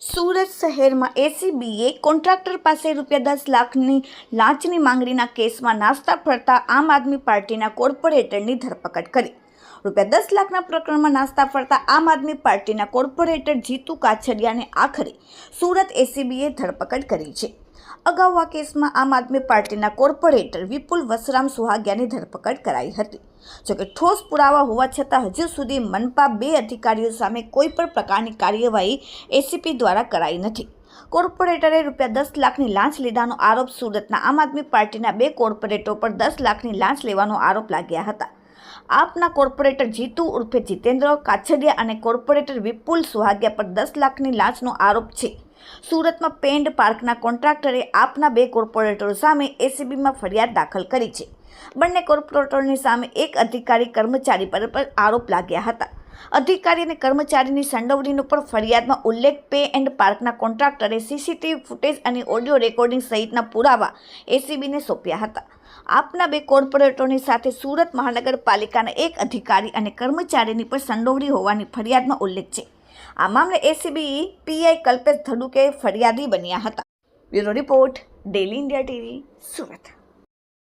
સુરત શહેરમાં એસીબીએ કોન્ટ્રાક્ટર પાસે રૂપિયા દસ લાખની લાંચની માંગણીના કેસમાં નાસ્તા ફરતા આમ આદમી પાર્ટીના કોર્પોરેટરની ધરપકડ કરી. રૂપિયા દસ લાખના પ્રકરણમાં નાસ્તા ફરતા આમ આદમી પાર્ટીના કોર્પોરેટર જીતુ કાછડિયાને આખરે સુરત એસીબીએ ધરપકડ કરી છે. અગાઉ આ કેસમાં આમ આદમી પાર્ટીના કોર્પોરેટર વિપુલ વસરામ સુહાગિયાની ધરપકડ કરાઈ હતી. જોકે ઠોસ પુરાવા હોવા છતાં હજુ સુધી મનપા બે અધિકારીઓ સામે કોઈ પણ પ્રકારની કાર્યવાહી એસીપી દ્વારા કરાઈ નથી. કોર્પોરેટરે રૂપિયા દસ લાખની લાંચ લીધાનો આરોપ સુરતના આમ આદમી પાર્ટીના બે કોર્પોરેટરો પર દસ લાખની લાંચ લેવાનો આરોપ લાગ્યા હતા. આપના કોર્પોરેટર જીતુ ઉર્ફે જીતેન્દ્ર, કાછડિયા અને કોર્પોરેટર વિપુલ સુહાગિયા પર દસ લાખની લાંચનો આરોપ છે. સુરતમાં પેન્ડ પાર્કના કોન્ટ્રાક્ટરે આપના બે કોર્પોરેટરો સામે એસીબીમાં ફરિયાદ દાખલ કરી છે. બંને કોર્પોરેટરોની સામે એક અધિકારી કર્મચારી પર આરોપ લાગ્યા હતા. અધિકારી અને કર્મચારીની સંડોવણીનો પણ ફરિયાદમાં ઉલ્લેખ પે એન્ડ પાર્કના કોન્ટ્રાક્ટરે સીસીટીવી ફૂટેજ અને ઓડિયો રેકોર્ડિંગ સહિતના પુરાવા એસીબીને સોંપ્યા હતા. આપના બે કોર્પોરેટરોની સાથે સુરત મહાનગરપાલિકાના એક અધિકારી અને કર્મચારીની પણ સંડોવણી હોવાની ફરિયાદમાં ઉલ્લેખ છે. આ મામલે એસીબી પીઆઈ કલ્પેશ ધડુકે ફરિયાદી બન્યા હતા. Bureau report, daily India TV, Surat.